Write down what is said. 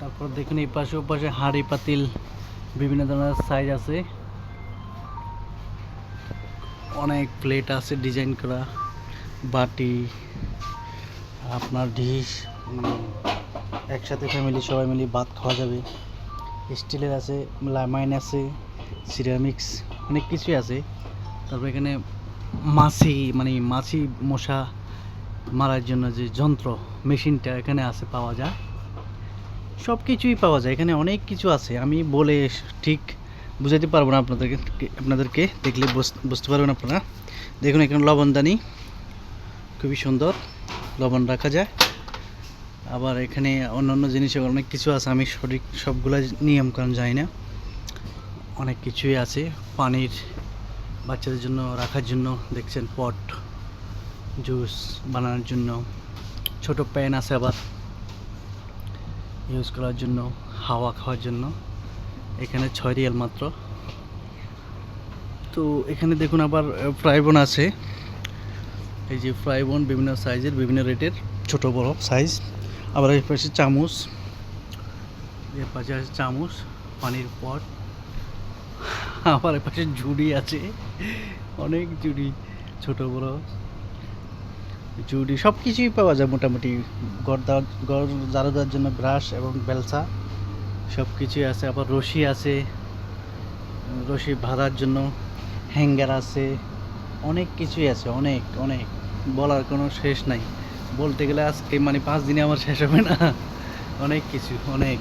তারপর দেখুন এই পাশে ও পাশে হাঁড়ি, পাতিল, বিভিন্ন ধরনের সাইজ আছে। অনেক প্লেট আছে ডিজাইন করা। বাটি, আপনার ডিশ একসাথে ফ্যামিলি সবাই মিলে ভাত খাওয়া যাবে। স্টিলের আছে লামাইন আছে সিরামিক্স অনেক কিছুই আছে। তারপর এখানে মাছি মানে মাছি মশা মারার জন্য যে যন্ত্র মেশিনটা এখানে আছে পাওয়া যায়। সব কিছুই পাওয়া যায়, এখানে অনেক কিছু আছে। আমি বলে ঠিক বুঝাতে পারব না আপনাদেরকে আপনাদেরকে দেখলে বুঝ- বুঝতে পারবেন আপনারা। দেখুন, এখানে লবণদানি খুবই সুন্দর, লবণ রাখা যায়। আবার এখানে অন্যান্য জিনিস অনেক কিছু আছে, আমি সঠিক সবগুলা নিয়ম কারণ জানি না। অনেক কিছুই আছে, পানির বাচ্চাদের জন্য রাখার জন্য, দেখছেন, পট, জুস বানানোর জন্য। ছোট প্যান আছে আবার। ইউজ করার জন্য, হাওয়া খাওয়ার জন্য। এখানে ছয় রিয়াল মাত্র। তো এখানে দেখুন আবার ফ্রাইবন আছে। এই যে ফ্রাইবন বিভিন্ন সাইজের বিভিন্ন রেটের ছোট, বড় সাইজ আবার এর পাশে চামচ। এর পাশে আছে চামচ, পানির পট। আবার এর পাশে ঝুড়ি আছে। অনেক ঝুড়ি, ছোট, বড়। ঝুড়ি সব কিছুই পাওয়া যায় মোটামুটি। ঘর দেওয়ার, ঘর ঝাড়ু দেওয়ার জন্য ব্রাশ এবং বেলসা সব কিছুই আছে। আবার রশি আছে, রশি বাঁধার জন্য হ্যাঙ্গার আছে, অনেক কিছুই আছে, অনেক অনেক। বলার কোনো শেষ নাই। বলতে গেলে আজকে মানে পাঁচ দিনে আমার শেষ হবে না। অনেক কিছু, অনেক।